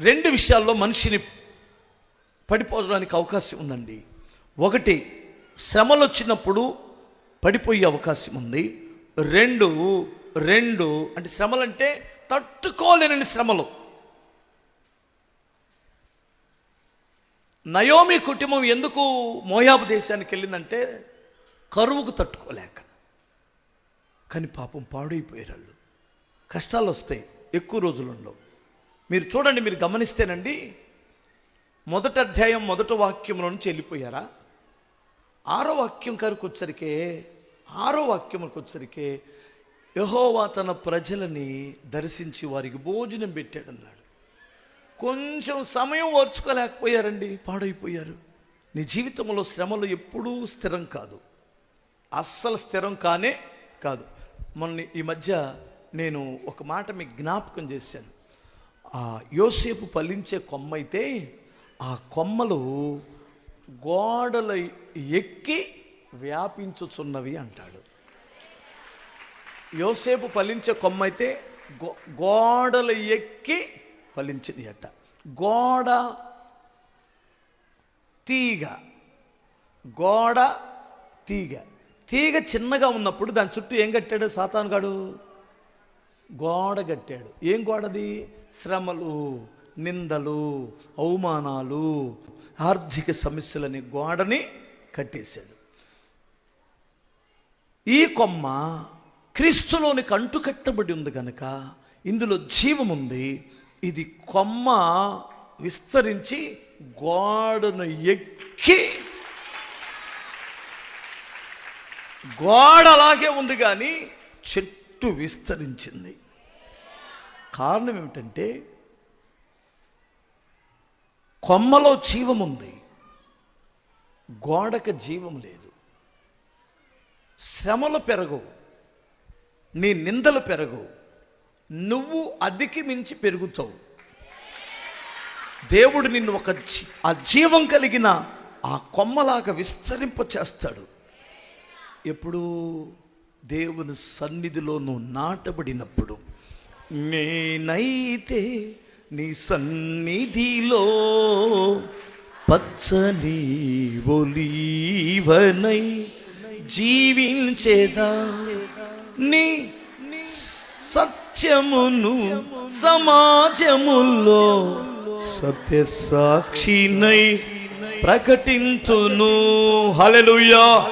రెండు విషయాల్లో మనిషిని పడిపోవడానికి అవకాశం ఉందండి. ఒకటి శ్రమలు వచ్చినప్పుడు పడిపోయే అవకాశం ఉంది. రెండు రెండు అంటే శ్రమలంటే తట్టుకోలేనని తట్టుకోలేని శ్రమలు. నయోమి కుటుంబం ఎందుకు మోయాబు దేశానికి వెళ్ళిందంటే కరువుకు తట్టుకోలేక. కానీ పాపం పాడైపోయారు వాళ్ళు. కష్టాలు వస్తాయి ఎక్కువ రోజులు ఉండవు. మీరు చూడండి మీరు గమనిస్తేనండి మొదటి అధ్యాయం మొదటి వాక్యంలో నుంచి వెళ్ళిపోయారా? ఆరో వాక్యం కారికి వచ్చరికే ఆరో వాక్యంకి వచ్చరికే యహోవా తన ప్రజలని దర్శించి వారికి భోజనం పెట్టాడన్నాడు. కొంచెం సమయం ఓర్చుకోలేకపోయారండి పాడైపోయారు. నీ జీవితంలో శ్రమలు ఎప్పుడూ స్థిరం కాదు. అస్సలు స్థిరం కానే కాదు. మొన్న ఈ మధ్య నేను ఒక మాట మీకు జ్ఞాపకం చేశాను. ఆ యోసేపు ఫలించే కొమ్మ అయితే ఆ కొమ్మలు గోడల ఎక్కి వ్యాపించుచున్నవి అంటాడు. యోసేపు ఫలించే కొమ్మ అయితే గో గోడలు ఎక్కి ఫలించింది అట గోడ తీగ గోడ తీగ. తీగ చిన్నగా ఉన్నప్పుడు దాని చుట్టూ ఏం కట్టాడు సాతానుగాడు? గోడ కట్టాడు. ఏం గోడది? శ్రమలు నిందలు అవమానాలు ఆర్థిక సమస్యలని గోడని కట్టేశాడు. ఈ కొమ్మ క్రీస్తులోని కంటు కట్టబడి ఉంది కనుక ఇందులో జీవం ఉంది. ఇది కొమ్మ విస్తరించి గోడను ఎక్కి గోడ అలాగే ఉంది కానీ చెట్టు విస్తరించింది. కారణం ఏమిటంటే కొమ్మలో జీవం ఉంది గోడకు జీవం లేదు. శ్రమలు పెరగవు నీ నిందలు పెరగవు నువ్వు అదికి మించి పెరుగుతావు. దేవుడు నిన్ను ఒక జీ- ఆ జీవం కలిగిన ఆ కొమ్మలాగా విస్తరింప చేస్తాడు. ఎప్పుడు దేవుని సన్నిధిలో నువ్వు నాటబడినప్పుడు నేనైతే నీ సన్నిధిలో పచ్చని ఒలీవనై జీవించేదా? నీ సత్యమును సమాజములో సత్య సాక్షినై ప్రకటించును. హలలుయా